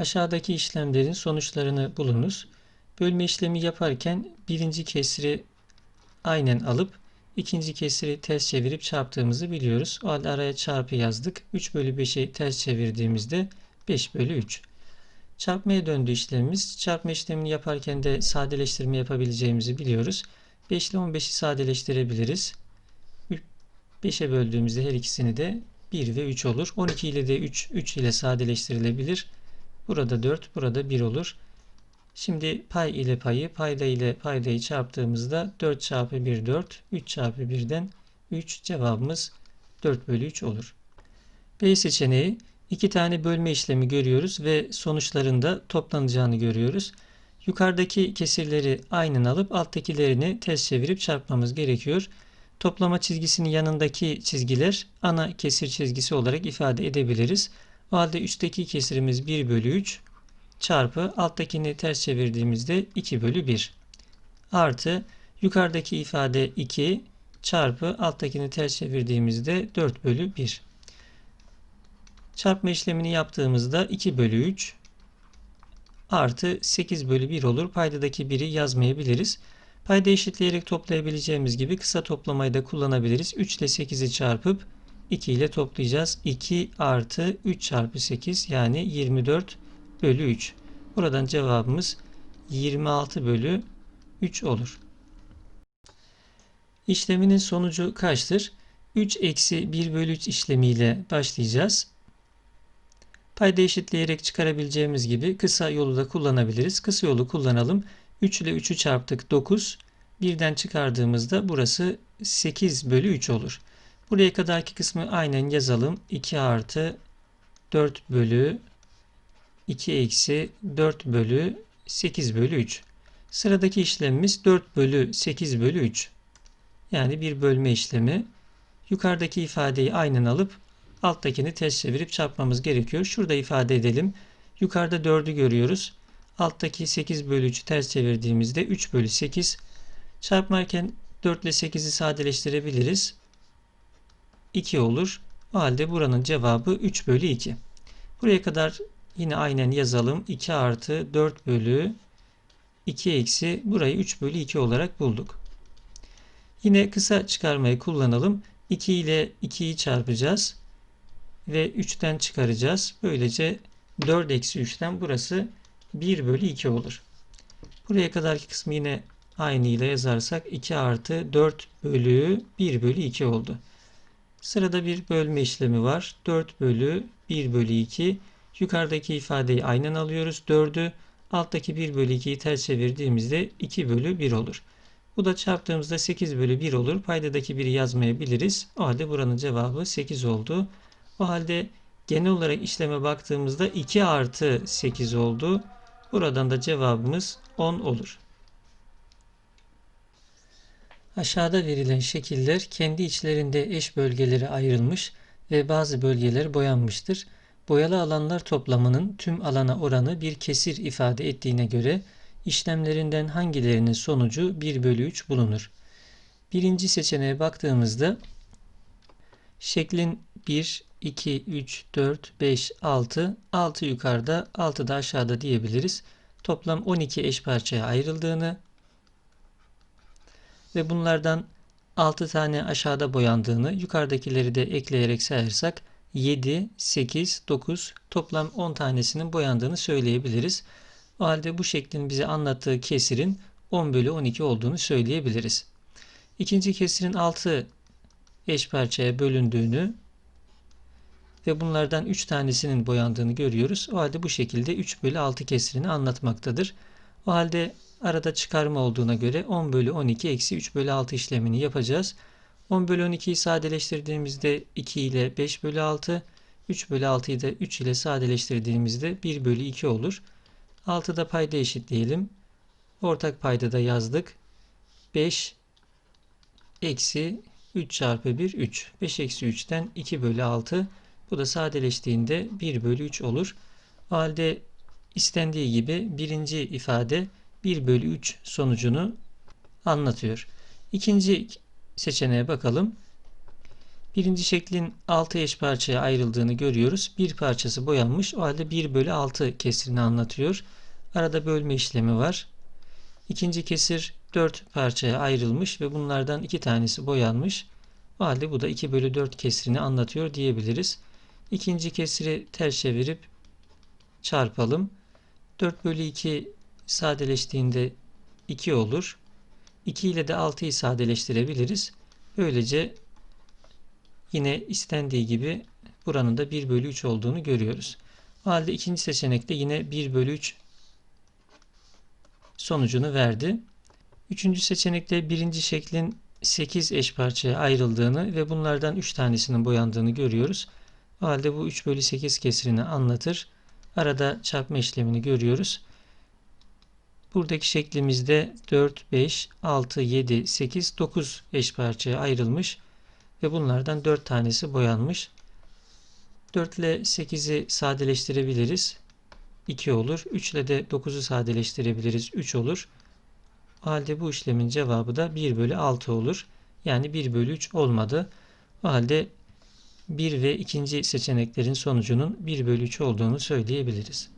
Aşağıdaki işlemlerin sonuçlarını bulunuz. Bölme işlemi yaparken birinci kesri aynen alıp ikinci kesri ters çevirip çarptığımızı biliyoruz. O halde araya çarpı yazdık. 3 bölü 5'i ters çevirdiğimizde 5 bölü 3. Çarpmaya döndü işlemimiz. Çarpma işlemini yaparken de sadeleştirme yapabileceğimizi biliyoruz. 5 ile 15'i sadeleştirebiliriz. 5'e böldüğümüzde her ikisini de 1 ve 3 olur. 12 ile de 3, 3 ile sadeleştirilebilir. Burada 4, burada 1 olur. Şimdi pay ile payı, payda ile paydayı çarptığımızda 4 çarpı 1 4, 3 çarpı 1'den 3 cevabımız 4 bölü 3 olur. B seçeneği iki tane bölme işlemi görüyoruz ve sonuçlarında toplanacağını görüyoruz. Yukarıdaki kesirleri aynen alıp alttakilerini ters çevirip çarpmamız gerekiyor. Toplama çizgisinin yanındaki çizgiler ana kesir çizgisi olarak ifade edebiliriz. O halde üstteki kesirimiz 1 bölü 3 çarpı alttakini ters çevirdiğimizde 2 bölü 1 artı yukarıdaki ifade 2 çarpı alttakini ters çevirdiğimizde 4 bölü 1. Çarpma işlemini yaptığımızda 2 bölü 3 artı 8 bölü 1 olur. Paydadaki 1'i yazmayabiliriz. Payda eşitleyerek toplayabileceğimiz gibi kısa toplamayı da kullanabiliriz. 3 ile 8'i çarpıp 2 ile toplayacağız. 2 artı 3 çarpı 8 yani 24 bölü 3. Buradan cevabımız 26 bölü 3 olur. İşleminin sonucu kaçtır? 3 eksi 1 bölü 3 işlemiyle başlayacağız. Payda eşitleyerek çıkarabileceğimiz gibi kısa yolu da kullanabiliriz. Kısa yolu kullanalım. 3 ile 3'ü çarptık 9. Birden çıkardığımızda burası 8 bölü 3 olur. Buraya kadarki kısmı aynen yazalım. 2 artı 4 bölü 2 eksi 4 bölü 8 bölü 3. Sıradaki işlemimiz 4 bölü 8 bölü 3. Yani bir bölme işlemi. Yukarıdaki ifadeyi aynen alıp alttakini ters çevirip çarpmamız gerekiyor. Şurada ifade edelim. Yukarıda 4'ü görüyoruz. Alttaki 8 bölü 3'ü ters çevirdiğimizde 3 bölü 8. Çarpmarken 4 ile 8'i sadeleştirebiliriz. 2 olur. O halde buranın cevabı 3 bölü 2. Buraya kadar yine aynen yazalım. 2 artı 4 bölü 2 eksi burayı 3 bölü 2 olarak bulduk. Yine kısa çıkarmayı kullanalım. 2 ile 2'yi çarpacağız. Ve 3'ten çıkaracağız. Böylece 4 eksi 3'ten burası 1 bölü 2 olur. Buraya kadarki kısmı yine aynı ile yazarsak 2 artı 4 bölü 1 bölü 2 oldu. Sırada bir bölme işlemi var. 4 bölü 1 bölü 2. Yukarıdaki ifadeyi aynen alıyoruz. 4'ü alttaki 1 bölü 2'yi ters çevirdiğimizde 2 bölü 1 olur. Bu da çarptığımızda 8 bölü 1 olur. Paydadaki 1'i yazmayabiliriz. O halde buranın cevabı 8 oldu. O halde genel olarak işleme baktığımızda 2 artı 8 oldu. Buradan da cevabımız 10 olur. Aşağıda verilen şekiller kendi içlerinde eş bölgelere ayrılmış ve bazı bölgeler boyanmıştır. Boyalı alanlar toplamının tüm alana oranı bir kesir ifade ettiğine göre işlemlerinden hangilerinin sonucu 1 bölü 3 bulunur. Birinci seçeneğe baktığımızda şeklin 1, 2, 3, 4, 5, 6, 6 yukarıda, 6 da aşağıda diyebiliriz. Toplam 12 eş parçaya ayrıldığını ve bunlardan 6 tane aşağıda boyandığını, yukarıdakileri de ekleyerek sayarsak 7, 8, 9 toplam 10 tanesinin boyandığını söyleyebiliriz. O halde bu şeklin bize anlattığı kesirin 10 bölü 12 olduğunu söyleyebiliriz. İkinci kesirin 6 eş parçaya bölündüğünü ve bunlardan 3 tanesinin boyandığını görüyoruz. O halde bu şekilde 3 bölü 6 kesirini anlatmaktadır. O halde arada çıkarma olduğuna göre 10 bölü 12 eksi 3 bölü 6 işlemini yapacağız. 10 bölü 12'yi sadeleştirdiğimizde 2 ile 5 bölü 6, 3 bölü 6'yı da 3 ile sadeleştirdiğimizde 1 bölü 2 olur. 6'da payda eşitleyelim. Ortak payda da yazdık. 5 eksi 3 çarpı 1 3. 5 eksi 3'ten 2 bölü 6. Bu da sadeleştiğinde 1 bölü 3 olur. O halde istendiği gibi birinci ifade 1 bölü 3 sonucunu anlatıyor. İkinci seçeneğe bakalım. Birinci şeklin 6 eş parçaya ayrıldığını görüyoruz. Bir parçası boyanmış. O halde 1 bölü 6 kesirini anlatıyor. Arada bölme işlemi var. İkinci kesir 4 parçaya ayrılmış ve bunlardan 2 tanesi boyanmış. O halde bu da 2 bölü 4 kesirini anlatıyor diyebiliriz. İkinci kesiri ters çevirip çarpalım. 4 bölü 2 sadeleştiğinde 2 olur. 2 ile de 6'yı sadeleştirebiliriz. Böylece yine istendiği gibi buranın da 1 bölü 3 olduğunu görüyoruz. O halde ikinci seçenekte yine 1 bölü 3 sonucunu verdi. Üçüncü seçenekte birinci şeklin 8 eş parçaya ayrıldığını ve bunlardan 3 tanesinin boyandığını görüyoruz. O halde bu 3 bölü 8 kesirini anlatır. Arada çarpma işlemini görüyoruz. Buradaki şeklimizde 4, 5, 6, 7, 8, 9 eş parçaya ayrılmış ve bunlardan 4 tanesi boyanmış. 4 ile 8'i sadeleştirebiliriz. 2 olur. 3 ile de 9'u sadeleştirebiliriz. 3 olur. O halde bu işlemin cevabı da 1 bölü 6 olur. Yani 1 bölü 3 olmadı. O halde 1 ve ikinci seçeneklerin sonucunun 1 bölü 3 olduğunu söyleyebiliriz.